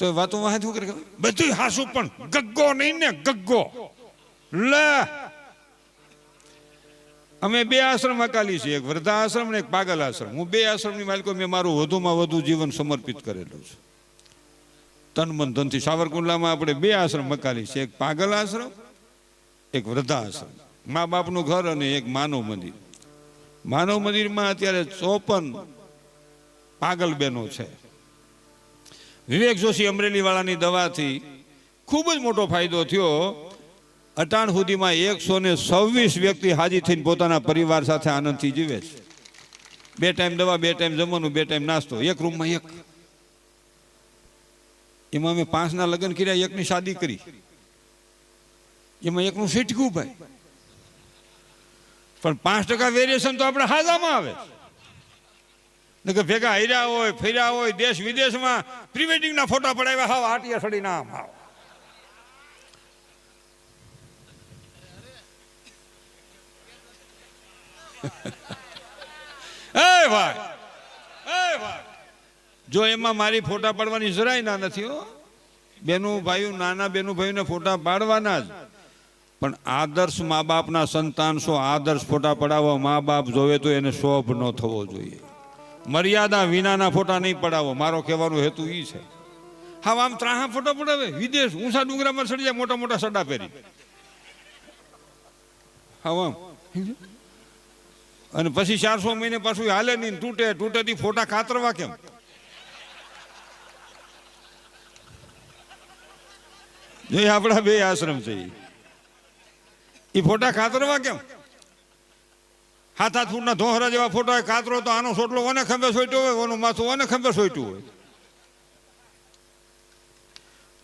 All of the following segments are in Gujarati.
તો એ વાતો વાહે શું કરે? બધું હાસું, પણ ગગ્ગો નહીં ને ગગ્ગો. લે. અમે બે આશ્રમ અકાલી છીએ, એક વૃદ્ધા આશ્રમ ને એક પાગલ આશ્રમ. હું બે આશ્રમની માલિકો, મેં મારું વધુમાં વધુ જીવન સમર્પિત કરેલું છે. તન મન ધનથી સાવરકુંડલામાં આપણે બે આશ્રમ અકાલી છે એક પાગલ આશ્રમ, એક વૃદ્ધા આશ્રમ. મા બાપનું ઘર અને એક માનવ મંદિર. માનવ મંદિરમાં અત્યારે ચોપન પાગલ બહેનો છે. વિવેક જોશી અમરેલીવાળાની દવાથી ખૂબ જ મોટો ફાયદો થયો. અટાણ સુધીમાં એકસો ને છવ્વીસ વ્યક્તિ હાજી થઈને પોતાના પરિવાર સાથે આનંદથી જીવે છે. બે ટાઈમ દવા, બે ટાઈમ જમવાનું, બે ટાઈમ નાસ્તો, એક રૂમમાં એક. એમાં અમે પાંચના લગ્ન કર્યા, એકની શાદી કરી. એમાં એકનું ફીટકું ભાઈ. પણ પાંચ ટકા વેરિએશન તો આપણે હાજામાં આવે ને કે ભેગા હર્યા હોય, ફેર્યા હોય, દેશ વિદેશમાં પ્રી વેડિંગના ફોટા પડાવ્યા હાવ આટિયા સડી ના આમ હાવ. એ ભાઈ એ ભાઈ, જો એમાં મારી ફોટા પાડવાની જરાય ના નથી, હો. બેનું ભાઈઓ નાના બેનું ભાઈઓને ફોટા પાડવાના જ. પણ આદર્શ મા બાપના સંતાન શો આદર્શ ફોટા પડાવો, મા બાપ જોવે તો એને શોભ ન થવો જોઈએ. મર્યાદા વિનાના ફોટા નહીં પડાવો. મારો કહેવાનો હેતુ એ છે. હા, આમ ત્રાહા ફોટા પડાવે? વિદેશ, ઊંચા ડુંગરામાં સડી જાય, મોટા મોટા સડા પહેરી. હા અને પછી ચારસો મહિને પાછું હાલે નહીં તૂટે તૂટે તૂટેથી ફોટા ખાતરવા કેમ? જે આપણા બે આશ્રમ છે એ ફોટા ખાતરવા કેમ? હાથ હાથ ફૂટના ધોહરા જેવા ફોટા હોય, કાતરો તો આનો સોટલો ઓને ખંભે સોટ્યો હોય? ઓનું માથું ઓને ખંભે સોટ્યું હોય?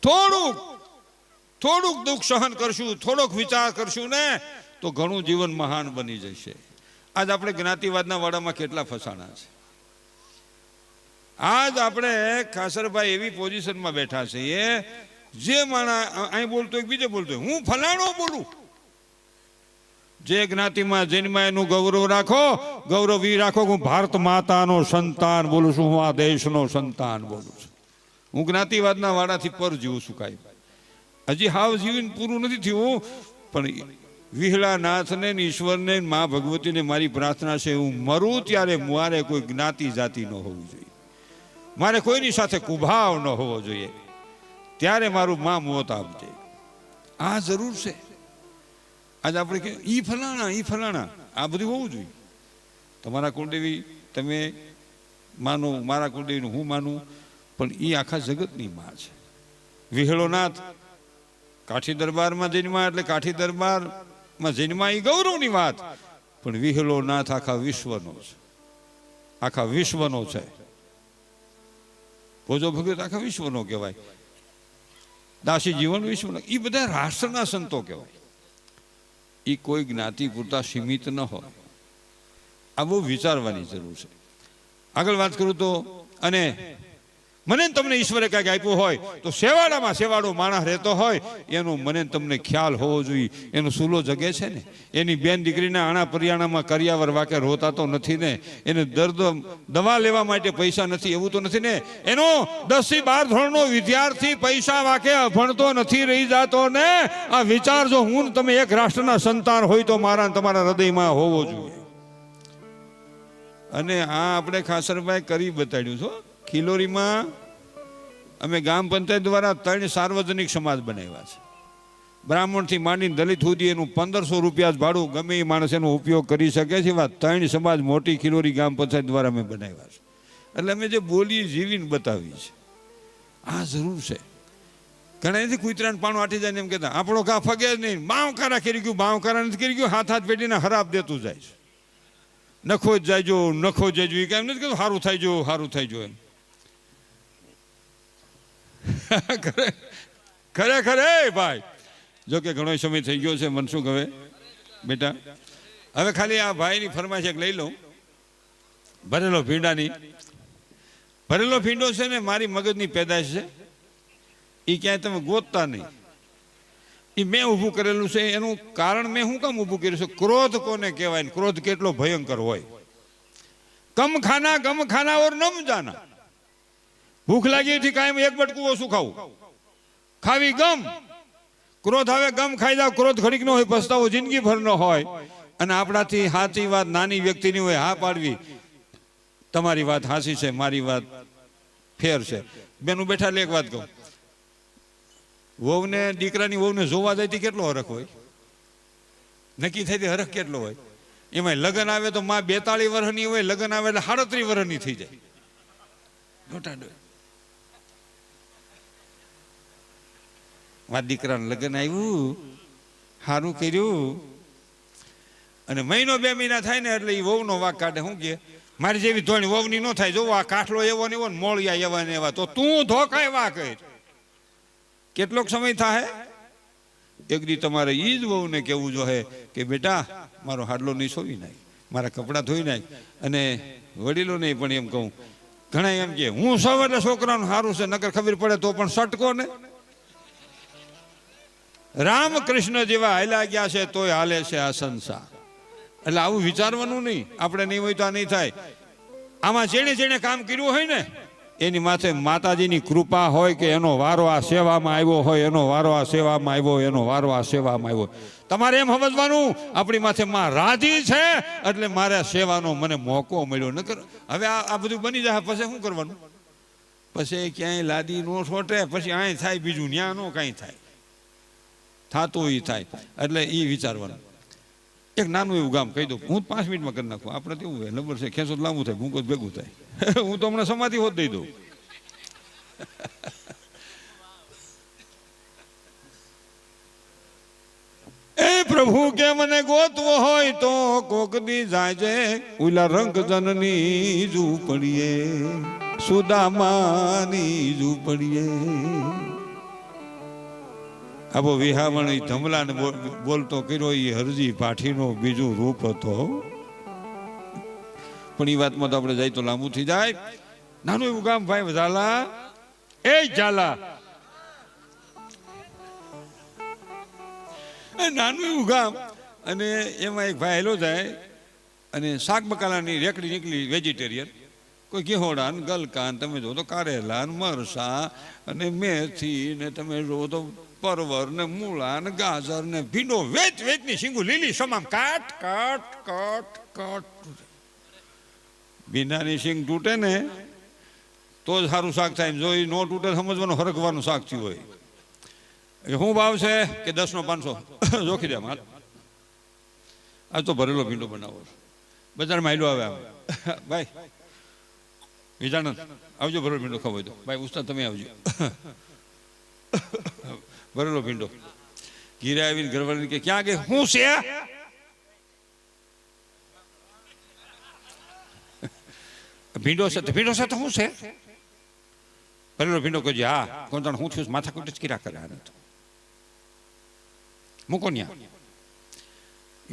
થોડુંક થોડુંક દુઃખ સહન કરશું થોડોક વિચાર કરશું ને તો ઘણું જીવન મહાન બની જશે. આજ આપણે જ્ઞાતિવાદના વાડામાં કેટલા ફસાણા છે. આજ આપણે ખાસરભાઈ એવી પોઝિશનમાં બેઠા છીએ જે માણા અહીં બોલતો એક બીજે બોલતો હું ફલાણો બોલું? જે જ્ઞાતિમાં જન્માય એનું ગૌરવ રાખો. ગૌરવી રાખો હું ભારત માતાનો સંતાન બોલું છું, હું આ દેશનો સંતાન બોલું છું. હું જ્ઞાતિવાદના વાડાથી પર જીવું છું કાંઈ. હજી હાવ જીવીને પૂરું નથી થયું, પણ વિહળા નાથને ઈશ્વરને મા ભગવતીને મારી પ્રાર્થના છે, હું મરું ત્યારે મારે કોઈ જ્ઞાતિ જાતિ ન હોવી જોઈએ. મારે કોઈની સાથે કુભાવ ન હોવો જોઈએ. ત્યારે મારું મા મોત આપજે. આ જરૂર છે. આજે આપણે કે, ઈ ફલાણા ઈ ફલાણા. આ બધું હોવું જોઈએ. તમારા કુળદેવી તમે માનો, મારા કુળદેવીનું હું માનું, પણ એ આખા જગતની માં છે. વિહળો નાથ કાઠી દરબારમાં જન્મા એટલે કાઠી દરબારમાં જન્મા એ ગૌરવની વાત. પણ વિહળો નાથ આખા વિશ્વનો છે. આખા વિશ્વનો છે. ભોજો ભગત આખા વિશ્વનો કહેવાય. દાસી જીવન વિશ્વનો. એ બધા રાષ્ટ્રના સંતો કહેવાય. એ કોઈ જ્ઞાતિ પૂરતા સીમિત ન હોય. આ બહુ વિચારવાની જરૂર છે. આગળ વાત કરું તો, અને મને તમને ઈશ્વરે કાંઈક આપ્યું હોય તો સેવાડામાં સેવાડો માણસ રહેતો હોય, એનો મને તમને ખ્યાલ હોવો જોઈએ. એનો સૂલો જગે છે ને? એની બેન દીકરીના આણા પરિયાણામાં કરિયાવર વાકે રોતા તો નથી ને? એને દર્દ, દવા લેવા માટે પૈસા નથી, એવું તો નથી ને? એનો દસથી બાર ધોરણનો વિદ્યાર્થી પૈસા વાકે ભણતો નથી, રહી જાતો ને? આ વિચાર જો હું તમે એક રાષ્ટ્રના સંતાન હોય તો મારા તમારા હૃદયમાં હોવો જોઈએ. અને આ આપણે ખાસરભાઈ કરી બતાડ્યું છો ખિલોરીમાં અમે ગામ પંચાયત દ્વારા ત્રણ સાર્વજનિક સમાજ બનાવ્યા છે. બ્રાહ્મણથી માંડીને દલિત સુધી એનું પંદરસો રૂપિયા જ ભાડું ગમે એ માણસ એનો ઉપયોગ કરી શકે છે એવા ત્રણ સમાજ મોટી ખિલોરી ગામ પંચાયત દ્વારા અમે બનાવ્યા છે. એટલે અમે જે બોલી જીવીને બતાવી છે આ જરૂર છે. ઘણાથી કૂતરાને પાણું આટી જાય એમ કહેતા, આપણો ઘા ફગે જ નહીં. બાવકારા કરી ગયું, બાવકારા નથી કરી ગયું. હાથ હાથ પેટીને હરાબ દેતું જાય છે. નખો જ જાયજો નખો જ જાયજો એ કેમ નથી કહેતું સારું થાય જો સારું થાય જો. એમ. ખરેખર એ ભાઈ. જો કે ઘણો સમય થઈ ગયો છે મનસુખ હવે બેટા, હવે ખાલી આ ભાઈની ફરમાઈશ એક લઈ લઉં. ભરેલો ભીંડાની. ભરેલો ભીંડો છે ને, મારી મગજની પેદાશ છે. એ ક્યાંય તમે ગોતતા નહીં. એ મેં ઊભું કરેલું છે, એનું કારણ મેં શું કામ ઊભું કર્યું છે? ક્રોધ કોને કહેવાય ક્રોધ કેટલો ભયંકર હોય. કમ ખાના ગમ ખાના ઓર નમ જાના ભૂખ લાગી હતી કાયમ એક બટકું ઓછું ખાવું. ખાવી ગમ. ક્રોધ આવે ગમ ખાઈ જાવ ક્રોધ ઘડીક નો હોય, પસ્તાવો જિંદગી ભર નો હોય. અને આપણાથી સાચી વાત નાની વ્યક્તિની હોય, હા પાડવી. તમારી વાત હાસી છે, મારી વાત ફેર છે. બેનું બેઠા એટલે એક વાત કહું. વહુને, દીકરાની વહુને જોવા જાય કેટલો હરખ હોય? નક્કી થઈ હરખ કેટલો હોય? એમાં લગ્ન આવે તો માં બેતાળી વર્ષની હોય, લગ્ન આવે એટલે સાડત્રીસ વર્ષની થઈ જાય. મારા દીકરાનું લગ્ન આવ્યું. સારું કર્યું. અને મહિનો બે મહિના થાય ને એટલે એ વહુનો વાઘ કાઢે. શું કે, મારી જેવી ધોણી વહુની ન થાય. જોવો આ કાઠલો એવો ને એવો ને મોળિયા એવા ને એવા. તો તું ધોકાય વા કર કેટલોક સમય થાય એક દી તમારે એ જ વહુને કહેવું જોઈએ કે, બેટા, મારો હાડલો નહીં સોવી નાખ. મારા કપડાં ધોઈ નાખ. અને વડીલો નહીં પણ એમ કહું. ઘણા એમ કે, હું સૌ એટલે છોકરાનું સારું છે. નકર ખબર પડે તો પણ સટકો ને. રામકૃષ્ણ જેવા હાલ્યા ગયા છે, તોય હાલે છે આ સંસાર. એટલે આવું વિચારવાનું નહીં. આપણે નહીં હોય તો આ નહીં થાય. આમાં જેણે જેણે કામ કર્યું હોય ને, એની માથે માતાજીની કૃપા હોય કે એનો વારો આ સેવામાં આવ્યો હોય, એનો વારો આ સેવામાં આવ્યો એનો વારો આ સેવામાં આવ્યો તમારે એમ સમજવાનું, આપણી માથે માં રાજી છે, એટલે મારે સેવાનો મને મોકો મળ્યો. ન હવે આ આ બધું બની જાય, પછી શું કરવાનું? પછી ક્યાંય લાદી નો છોટે, પછી અહીં થાય બીજું, ન્યા નો કાંઈ થાય. થતું એ થાય. એટલે એ વિચારવાનું. એક નાનું એવું ગામ કહી દઉં, હું પાંચ મિનિટમાં કરી નાખું. આપણે કેવું હોય, નંબર છે, ખેંચો લાંબુ થાય, ભૂંકો ભેગું થાય. હું તો હમણાં સમાધિ હોત દઈ દઉં. એ પ્રભુ કે મને ગોતવો હોય તો કોક દી છે ઉલા રંગ જનની ઝૂંપડીએ સુદામાની ઝૂંપડીએ આબો વિહામણ ધમલાને બોલતો કર્યો એ હરજી પાઠીનો બીજું રૂપ હતો. પણ એ વાતમાં તો આપણે જાય તો લાંબુ થઈ જાય. નાનું એવું ગામ ભાઈ ઝાલા. એ ઝાલા. નાનું એવું ગામ. અને એમાં એક ભાઈ હેલો જાય. અને શાક બકાલાની રેકડી નીકળી વેજીટેરિયન કોઈ ઘેહોડા ને ગલકા ને તમે જો તો કારેલા ને મરસા અને મેથી ને તમે જો તો પરવર ને મૂળા ને ગાજર ને ભીંડો વેચ વેચની શીંગું લીલી સમામ કાટ કાટ કાટ કાટ ભીંડાની શીંગ તૂટે ને તો જ સારું શાક થાય જો એ નો તૂટે સમજવાનું હરકવાનું શાક થયું હોય. એ શું ભાવ છે કે દસ નો પાંચસો? જોખી દે માલ આ તો ભરેલો ભીંડો બનાવો બજારમાં આયલો આવે આમ. ભાઈ. વિજાનંદ આવજો ભરેલો ભીંડો ખાવો તો. ભાઈ, ઉસ્તાદ, તમે આવજો. ભરેલો ભીંડો. ઘીરે આવીને ઘરવાળીને કે, ક્યાં કે હું છે? ભીંડો છે ભીંડો છે તો શું છે? ભરેલો ભીંડો કહેજે હા કોણ જાણે હું થયું માથા કુટ જ કર્યા કરે આને તો. મૂકો ન્યા.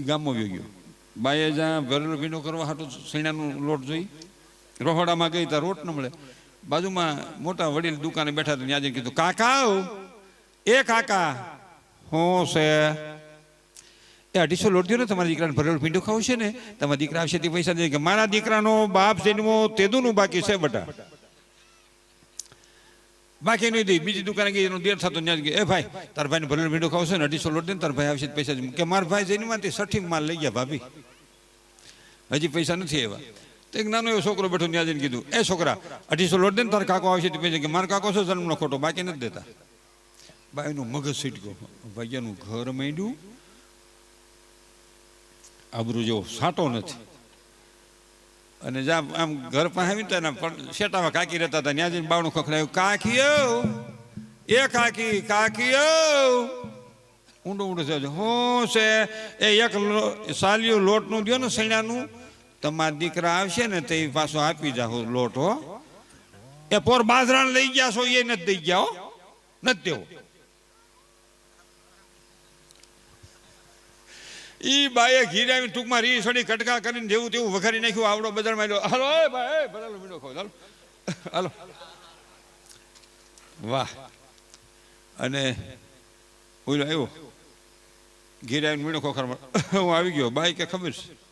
ગામમાં વ્યો ગયો. બાએ જ્યાં ભરેલો ભીંડો કરવા હાટું સૈણાનું લોટ જોઈ રોહડામાં ગઈ ત્યાં રોટ ન મળે. બાજુમાં મોટા વડીલ દુકાને બેઠા તો ત્યાં કીધું, કાકા. એ કાકા. હું છે. એ અઢીસો લોટ દો ને, તમારા દીકરાને ભરેલો ભીંડો ખાવું છે ને, તમારા દીકરા આવશે તે પૈસા દે. કે મારા દીકરાનો બાપ જન્મો તેદુનું બાકી છે બટા. બાકી નહીં દઈ બીજી દુકાને ગઈ, એનો દેર થતો ત્યાં જ એ ભાઈ, તાર ભાઈને ભરેલો ભીંડો ખાવ છે ને, અઢીસો લોટ દે ને, તાર ભાઈ આવશે પૈસા કે મારા ભાઈ જઈને માંથી સઠી માલ લઈ ગયા ભાભી. હજી પૈસા નથી એવા એક નાનો એવો છોકરો બેઠો ત્યાં જઈને કીધું, એ છોકરા, અઢીસો લોટ દે ને તાર કાકો આવશે પૈસા કે મારો કાકો છે, જન્મનો ખોટો બાકી નથી દેતા. બાઈનું મગજ સીટ ગયો. ભાઈનું ઘર માંડ્યું. આબરું જેવો સાટો નથી. અને જ્યાં આમ ઘર પાસે આવીને તો એના શેટામાં કાકી રહેતા હતા. ત્યાં બાવણું ખખડાયું કાકી એ કાકી કાકી ઊંડો ઊંડો છે હો છે એ એક સાલિયો લોટનું દો ને સૈણાનું. તમારા દીકરા આવશે ને તે પાછો આપી જાઓ લોટ એ પોર બાજરાને લઈ ગયા છો, એ નથી દઈ ગયા, હો. નથી દેવો. ઈ બાએ ઘી આવીને ટૂંકમાં રી સડી કટકા કરીને જેવું તેવું વઘારી નાખ્યું, આવડો બજારમાં આવ્યો હાલો, એ ભાઈ ભરેલો મીઠો ખાવ, હાલો. હાલો. વાહ. અને ઓલો આવ્યો. ઘીરે આવીને મીઠો ખોખરમાં, હું આવી ગયો, બાઈ, કે ખબર છે?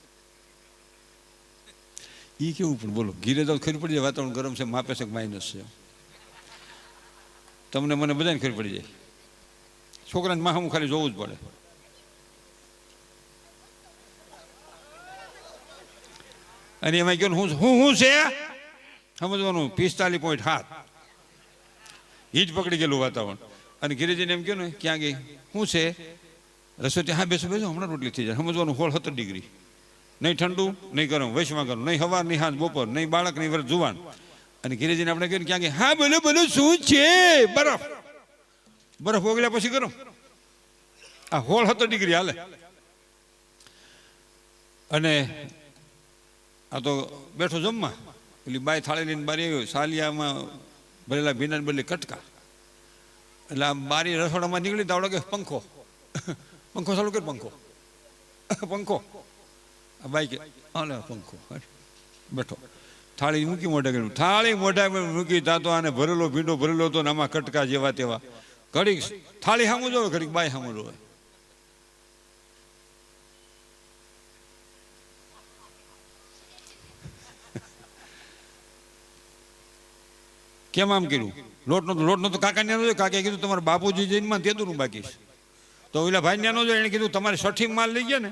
ઈ કેવું પણ બોલો, ઘીરે તો ખરી પડી જાય, વાતાવરણ ગરમ છે, માપે છે માઇનસ છે? તમને મને બધાને ખરી પડી જાય. છોકરાને માહમું ખાલી જોવું જ પડે. અને એમાં કહ્યું હું હું હું છે? સમજવાનું, પિસ્તાલીસ પોઈન્ટ સાત. એ જ પકડી ગયેલું વાતાવરણ. અને ગિરિજીને એમ કહ્યું ને, ક્યાં ગઈ? શું છે? રસોઈ હા, બેસો બેસો, હમણાં રોટલી થઈ જાય. સમજવાનું, હોળ સત્તર ડિગ્રી. નહીં ઠંડુ, નહીં ગરમ, વૈશમાં ગરમ, નહીં હવાર, નહીં હાંજ, બપોર, નહીં બાળક, નહીં વરસ જુવાન. અને ગિરિજીને આપણે કહ્યું ક્યાં હા, બોલો બોલો, શું છે? બરફ. બરફ ઓગળ્યા પછી ગરમ. આ હોળ હતો ડિગ્રી હાલે. અને આ તો બેઠો જમવા. પેલી બાય થાળી લઈને બારી આવ્યો સાલિયામાં ભરેલા ભીના બદલે કટકા. એટલે આ બારી રસોડામાં નીકળી તો કે પંખો. પંખો ચાલુ કર પંખો. પંખો. આ બાઈ કે હાલે, પંખો બેઠો. થાળી મૂકી મોઢા કર્યું થાળી મોઢા મૂકી તા તો આને ભરેલો ભીંડો ભરેલો હતો ને આમાં કટકા જેવા તેવા. ઘડીક થાળી સામું જોવે, ઘડીક બાય સામું જોવે. કેમ આમ કર્યું? લોટ નતો લોટ તો કાકા ન્યાનો જોયો? કાકાએ કીધું, તમારા બાપુજી જૈનમાં તેદુનું બાકી તો ઓલા ભાઈ ન્યાનો જોયો, એને કીધું, તમારે સઠી માલ લઈ ગયા ને.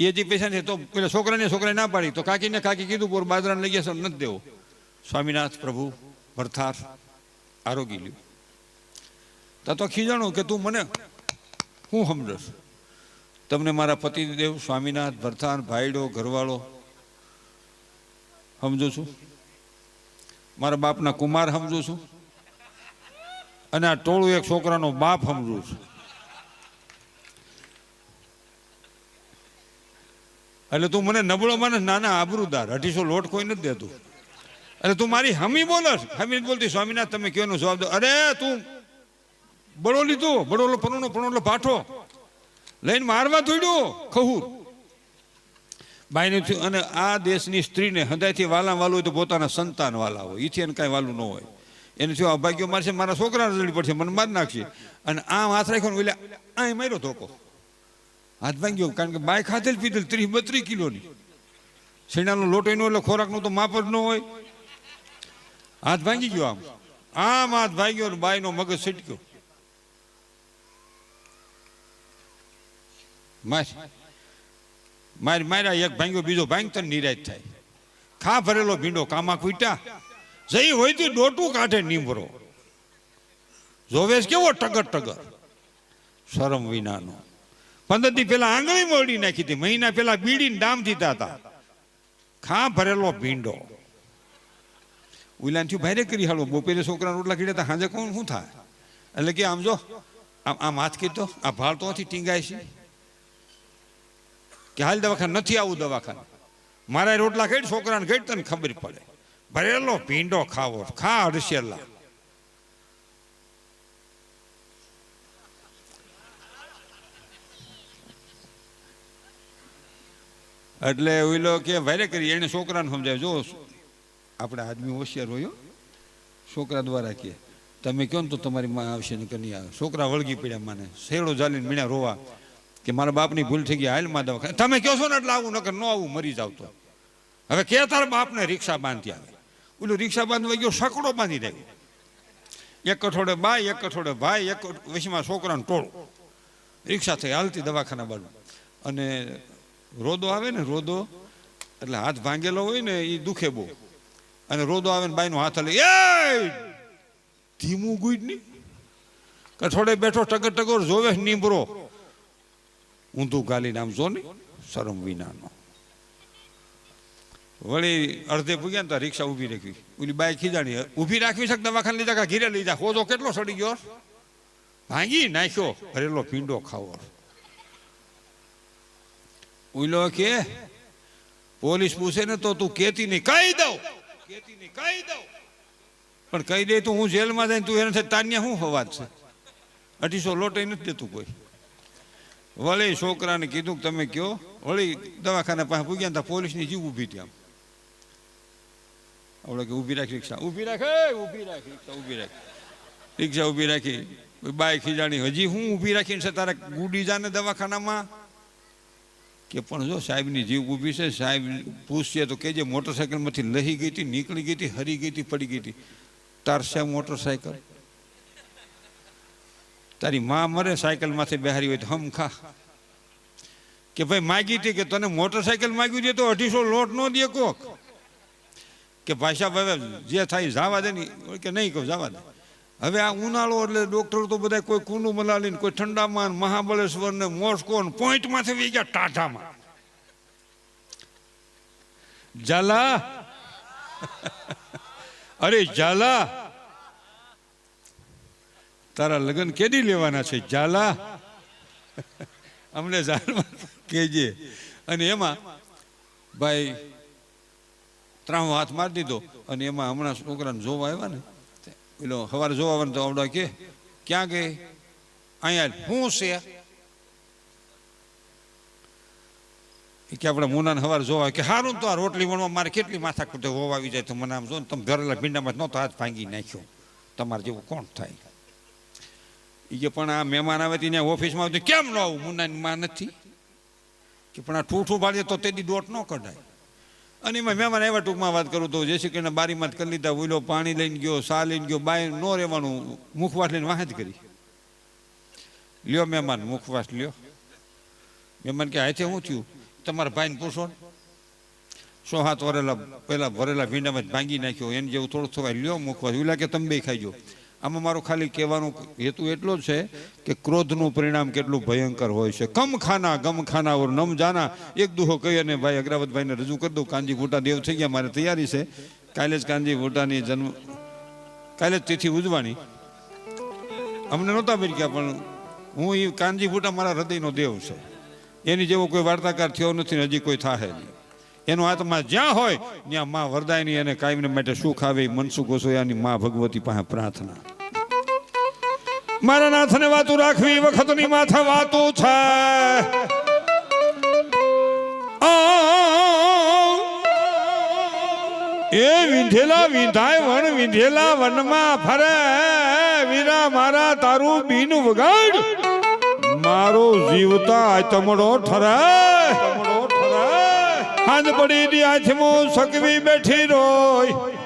એ જે પૈસા છે તો પેલા છોકરાને છોકરાને ના પાડી. તો કાકીને કાકી કીધું પોર બાજરાને લઈ ગયા નથી દેવો. સ્વામિનાથ પ્રભુ ભરથાર આરોગી લ્યું. તા તો ખીજાણું કે, તું મને હું સમજસ તમને મારા પતિદેવ સ્વામિનાથ ભરથાર ભાઈડો, ઘરવાળો સમજો છું? મારા બાપના કુમાર સમજુ છું? અને આ ટોળું એક છોકરાનો બાપ સમજુ છું? એટલે તું મને નબળો માણસ, નાના આબરૂદાર. અઢીસો લોટ કોઈ નથી દેતું. એટલે તું મારી હમી બોલસ. હમી બોલતી, સ્વામિનાથ, તમે કયો જવાબ દો? અરે, તું બળો લીધો બળોલો પનોનો પનોલો પાઠો. લઈને મારવા થોડ્યો ખહુર. બાઈને થયું, અને આ દેશની સ્ત્રીને હૃદયથી વાલા વાલું હોય તો પોતાના સંતાન વાલા હોય. એથી એને કાંઈ વાલું ન હોય. એને થયું અભાગ્યો મારશે, મારા છોકરાને રજડી પડશે, મને મારી નાખશે. અને આમ હાથ રાખ્યો ને એટલે આ માર્યો ધોકો. હાથ ભાંગ્યો, કારણ કે બાય ખાધેલ પીધેલ, ત્રીસ બત્રીસ કિલોની. શેણાનો લોટો એનો એટલે ખોરાકનો તો માપ જ ન હોય. હાથ ભાંગી ગયો આમ. આમ હાથ ભાંગ્યો ને બાયનો મગજ છટક્યો. માર, મારી માર્યા એક ભાંગ્યો, બીજો ભાંગ તને નિરાશ થાય. ખા ભરેલો ભીંડો કામા કૂટ્યા જઈ હોય તો ડોટું કાઢે નીમરો. જોવેશ કેવો ટગર ટગર. શરમ વિનાનો. પંદર દી પેલા આંગળી મોડી નાખી હતી મહિના પેલા બીડી ડામ દીધા હતા ખા ભરેલો ભીંડો. ઉલાન થયું, ભાઈ કરી હાલો. બપોરે છોકરા રોટલા કીધા હતા. કોણ, શું થાય? એટલે કે, આમ જો, આમ આમ હાથ કીધો. આ ભાળ તોથી ટીંગાય છે. કે, હાલ દવાખાન, નથી આવું દવાખાન. મારા રોટલા ખેડ છોકરાને ખેડ તને ખબર પડે. ભરેલો ભીંડો ખાવો. ખા હરસેલા એટલે ઓઈલો કે, વારે કરી, એને છોકરાને સમજાવે જો આપણે આદમી હોશિયાર હોય છોકરા દ્વારા કે, તમે કહો ને તો તમારી માં આવશે ને કે આવે. છોકરા વળગી પડ્યા માને શેડો જાલીને મીણા રોવા, કે મારા બાપની ભૂલ થઈ ગઈ હાલમાં દવાખાને તમે કહો છો ને એટલે આવું, નકર ન આવું, મરી જાવ તો. હવે કે, તારા બાપને રિક્ષા બાંધી આવે. ઓલું રિક્ષા બાંધવા ગયો, સકડો બાંધી રાખ્યો. એક કઠોડે બાય, એક કઠોડે ભાઈ એક વશમાં છોકરાને ટોળો. રિક્ષા થઈ, હાલતી દવાખાના બાજુ. અને રોદો આવે ને, રોદો, એટલે હાથ ભાંગેલો હોય ને એ દુખે બહુ. અને રોદો આવે ને બાઈનો હાથ હલે એ ધીમું ગુજ નહીં કઠોડે બેઠો ટગર ટગર જોવે નીમરો? ઊંધું ગાલીને આમ જો ને, શરમ વિનાનો. વળી અડધે પૂગ્યા ને તો રિક્ષા ઊભી રાખી. ઓલી બાઈક ખીજાણી, ઊભી રાખવી શકતા દવાખાને લીધા ઘીરે લીધા? જા હોજો, કેટલો સડી ગયો? ભાંગી નાખ્યો, ભરેલો પીંડો ખાવો. ઉલો કે, પોલીસ પૂછે ને તો તું કેતી નહીં. કહી દઉં. કેતી નહીં કહી દઉં પણ કહી દે તું હું જેલમાં જાય તું એને તાન્યા શું હવાજ છે? અઢીસો લોટે નથી દેતું કોઈ. વળી છોકરાને કીધું કે તમે કયો? વળી દવાખાના પાસે પૂગ્યા તા પોલીસની જીવ ઊભી આમ. આપણે કે ઊભી રાખ રિક્ષા. ઊભી રાખ ઊભી રાખ, રિક્ષા ઊભી રાખ. રિક્ષા ઊભી રાખી. બાઈક ખીજાણી હજી હું ઊભી રાખીને છે, તારે ગુડી જાને દવાખાનામાં? કે પણ જો સાહેબની જીવ ઊભી છે, સાહેબ પૂછશે તો કહેજે મોટરસાઇકલમાંથી લહી ગઈ હતી, નીકળી ગઈ હતી, હરી ગઈ હતી, પડી ગઈ હતી. તાર છે મોટરસાઇકલ તારી માં મરે સાયકલમાંથી બેહારી હોય તો હમ ખા. કે ભાઈ માગી હતી કે તને મોટરસાઇકલ માગ્યું છે તો અઢીસો લોટ નો દે કોક. કે ભાઈ જે થાય જવા દે ની કે નહીં કહું જવા દે. હવે આ ઉનાળો એટલે ડોક્ટર તો બધા કોઈ કુંડુ મલાલી ને કોઈ ઠંડામાં મહાબળેશ્વર ને મોસ્કો ને પોઈન્ટમાંથી વી ગયા ટાઢામાં. ઝાલા. અરે ઝાલા. તારા લગ્ન કેદી લેવાના છે, ઝાલા? અમને ઝાલમાં કહેજે. અને એમાં ભાઈ ત્રાવ હાથ મારી દીધો. અને એમાં હમણાં છોકરાને જોવા આવ્યા ને પેલો સવારે જોવા તો આવડો કે, ક્યાં ગઈ? અહીંયા શું છે? એ કે આપણે મુનાને સવારે જોવા કે સારું તો આ રોટલી વણવા મારે કેટલી માથા કુટે હોવા આવી જાય તો મને આમ જો ને તમે ભરેલા ભીંડામાં નહોતો હાથ ભાંગી નાખ્યો. તમારે જેવું કોણ થાય? એ કે, પણ આ મહેમાન આવે ત્યાં ઓફિસમાં આવતી કેમ ન આવું? મુનાની માં નથી. કે, પણ આ ઠૂઠું ભાળીએ તો તેની દોટ ન કઢાય. અને એમાં મહેમાન એવા ટૂંકમાં વાત કરું તો જે શ્રી બારીમાં કરી લીધા ઉલો પાણી લઈને ગયો, સા લઈને ગયો, બાય ન રહેવાનું, મુખવાસ લઈને વાહ જ કરી. લ્યો મહેમાન, મુખવાસ લ્યો. મહેમાન કે, હાથે શું થયું? તમારા ભાઈને પૂછો ને. સો હાથ વરેલા, પહેલાં ભરેલા ભીંડામાં ભાંગી નાખ્યો, એને જેવું થોડું થોડા લ્યો મુખવાસ. ઉલા કે, તમે બે ખાઈ ખાઈજો આમાં મારો ખાલી કહેવાનો હેતુ એટલો છે કે ક્રોધનું પરિણામ કેટલું ભયંકર હોય છે. કમ ખાના, ગમ ખાના ઓર નમ જાના. એક દુહો કહી અને ભાઈ અગ્રાવતભાઈને રજૂ કરી દઉં. કાનજી ભૂટા દેવ થઈ ગયા, મારે તૈયારી છે. કાલે જ કાનજી ભૂટાની જન્મ, કાલે જ તિથિ ઉજવાની અમને નહોતા ગયા પણ હું એ કાનજી ભૂટા મારા હૃદયનો દેવ છે. એની જેવો કોઈ વાર્તાકાર થયો નથી હજી કોઈ થાહે નહીં. એનો આત્મા જ્યાં હોય, ત્યાં માં વરદાયની અને કાયમને માટે સુખ આવે મનસુખ ગોસોયાની માં ભગવતી પાસે પ્રાર્થના. મારા નાથને વાતું રાખવી વખતની માથે વાતું છે. એ વિંધેલા વિંધાય વણ વિંધેલા વનમાં ફરે. વીરા મારા, તારું બીન વગાડ. મારો જીવતા ચમડો ઠરે. હાંજ પડી આંખમાં સકવી બેઠી રોય.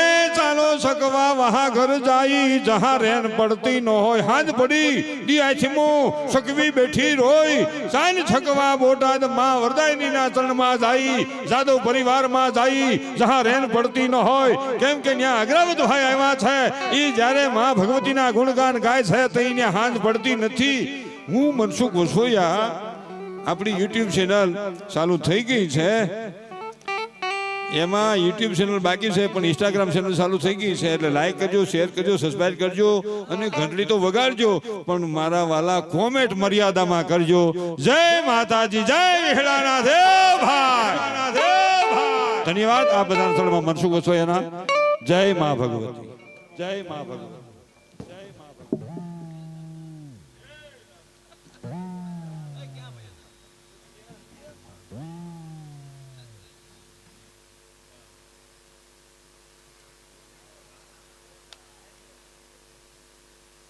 એ ચાલો સકવા વહા ઘર જાઈ જહા રેન પડતી ન હોય. હાંજ પડી દી આંખમાં સકવી બેઠી રોય. સાન છકવા બોટાદમાં વરદાયની ના ચરણમાં જાઈ જાદવ પરિવારમાં જાઈ જહા રેન પડતી ન હોય. કેમ કે ત્યાં અગ્રવત ભાઈ આવ્યા છે. ઈ જ્યારે માં ભગવતીના ગુણગાન ગાય છે, તો અહીંયા હાંજ પડતી નથી. હું મનસુખ વસોયા, આપણી યુટ્યુબ ચેનલ ચાલુ થઈ ગઈ છે. એમાં યુટ્યુબ ચેનલ બાકી છે, પણ ઇન્સ્ટાગ્રામ ચેનલ ચાલુ થઈ ગઈ છે, એટલે લાઈક કરજો શેર કરજો સબસ્ક્રાઈબ કરજો અને ઘંટડી તો વગાડજો, પણ મારા વાલા કોમેન્ટ મર્યાદામાં કરજો. જય માતાજી, જય વિહળાના દેવ ભાઈ! ધન્યવાદ. આ બધા સ્થળમાં મનસુખ ભગવતી જય મા ભગવતી. જય મા ભગવતી.